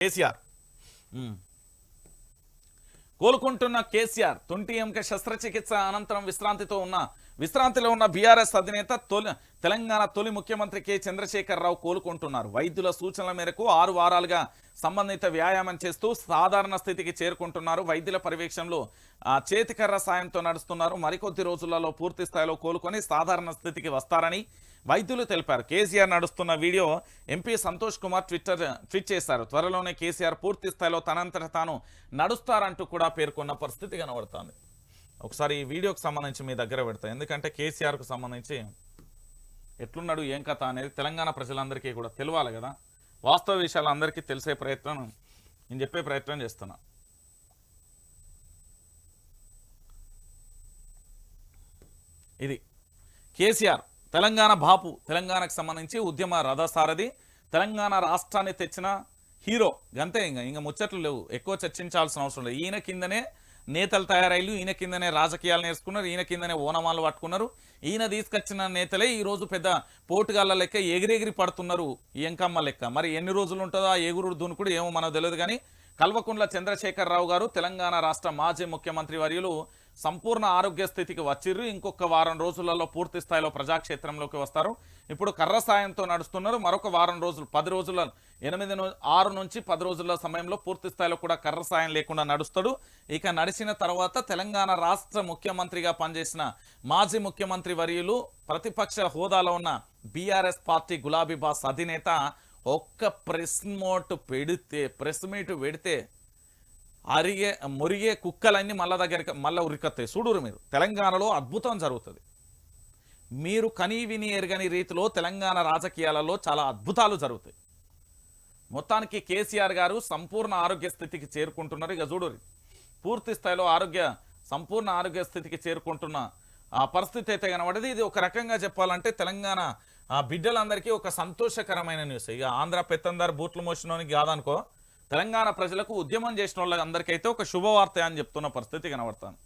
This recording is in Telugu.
కేసీఆర్. కోలుకుంటున్న కేసీఆర్ తొంటి ఎంక శస్త్రచికిత్స అనంతరం విశ్రాంతితో ఉన్న విశ్రాంతిలో ఉన్న బీఆర్ఎస్ అధినేత తొలి తెలంగాణ తొలి ముఖ్యమంత్రి కె చంద్రశేఖరరావు కోలుకుంటున్నారు. వైద్యుల సూచనల మేరకు ఆరు వారాలుగా సంబంధిత వ్యాయామం చేస్తూ సాధారణ స్థితికి చేరుకుంటున్నారు. వైద్యుల పర్యవేక్షణలో చేతికర్ర సాయంతో నడుస్తున్నారు. మరికొద్ది రోజులలో పూర్తి స్థాయిలో కోలుకొని సాధారణ స్థితికి వస్తారని వైద్యులు తెలిపారు. కేసీఆర్ నడుస్తున్న video MP Santosh Kumar Twitter tweet చేశారు. త్వరలోనే కేసీఆర్ పూర్తి స్థాయిలో తనంతట తాను నడుస్తారంటూ కూడా పేర్కొన్న పరిస్థితి కనబడుతోంది. ఒకసారి ఈ వీడియోకి సంబంధించి మీ దగ్గర పెడతాయి ఎందుకంటే కేసీఆర్కు సంబంధించి ఎట్లున్నాడు ఏం కథ అనేది తెలంగాణ ప్రజలందరికీ కూడా తెలియాలి కదా. వాస్తవ విషయాలు అందరికీ తెలిసే ప్రయత్నం నేను చెప్పే ప్రయత్నం చేస్తున్నా. ఇది కేసీఆర్ తెలంగాణ బాపు తెలంగాణకు సంబంధించి ఉద్యమ రథసారథి తెలంగాణ రాష్ట్రాన్ని తెచ్చిన హీరో. గంతే ఇంకా ఇంకా ముచ్చట్లు లేవు. ఎక్కువ చర్చించాల్సిన అవసరం లేదు. ఈయన కిందనే నేతలు తయారైలు ఈయన కిందనే రాజకీయాలు నేర్చుకున్నారు ఈయన కిందనే ఓనమాలు పట్టుకున్నారు. ఈయన తీసుకొచ్చిన నేతలే ఈ రోజు పెద్ద పోటుగాళ్ళ లెక్క ఎగిరెగిరి పడుతున్నారు ఈ ఎంకమ్మ లెక్క. మరి ఎన్ని రోజులు ఉంటుందో ఆ ఎగురు దునుకుడు ఏమో మనకు తెలియదు కానీ కల్వకుంట్ల చంద్రశేఖరరావు గారు తెలంగాణ రాష్ట్ర మాజీ ముఖ్యమంత్రి వర్యులు సంపూర్ణ ఆరోగ్య స్థితికి వచ్చిర్రు. ఇంకొక వారం రోజులలో పూర్తి స్థాయిలో ప్రజాక్షేత్రంలోకి వస్తారు. ఇప్పుడు కర్ర సాయంతో నడుస్తున్నారు. మరొక వారం రోజులు పది రోజుల ఎనిమిది ఆరు నుంచి పది రోజుల సమయంలో పూర్తి స్థాయిలో కూడా కర్ర సాయం లేకుండా నడుస్తాడు. ఇక నడిచిన తర్వాత తెలంగాణ రాష్ట్ర ముఖ్యమంత్రిగా పనిచేసిన మాజీ ముఖ్యమంత్రి వర్యులు ప్రతిపక్ష హోదాలో ఉన్న బీఆర్ఎస్ పార్టీ గులాబీ బాస్ అధినేత ఒక్క ప్రెస్ మోట్ పెడితే ప్రెస్ మీట్ పెడితే అరిగే మురిగే కుక్కలన్నీ మళ్ళా దగ్గరికి మళ్ళీ ఉరికొస్తాయి చూడురు మీరు. తెలంగాణలో అద్భుతం జరుగుతుంది. మీరు కనీ విని ఎరగని రీతిలో తెలంగాణ రాజకీయాలలో చాలా అద్భుతాలు జరుగుతాయి. మొత్తానికి కేసీఆర్ గారు సంపూర్ణ ఆరోగ్య స్థితికి చేరుకుంటున్నారు. ఇక చూడురి. పూర్తి స్థాయిలో ఆరోగ్య సంపూర్ణ ఆరోగ్య స్థితికి చేరుకుంటున్న ఆ పరిస్థితి అయితే కనబడేది. ఇది ఒక రకంగా చెప్పాలంటే తెలంగాణ ఆ బిడ్డలందరికీ ఒక సంతోషకరమైన న్యూస్ ఇక ఆంధ్ర పెత్తందారు బూట్లు మోసినోనికి కాదనుకో తెలంగాణ ప్రజలకు ఉద్యమం చేసిన వాళ్ళందరికీ అయితే ఒక శుభవార్త అని చెప్తున్న పరిస్థితి కనబడుతుంది.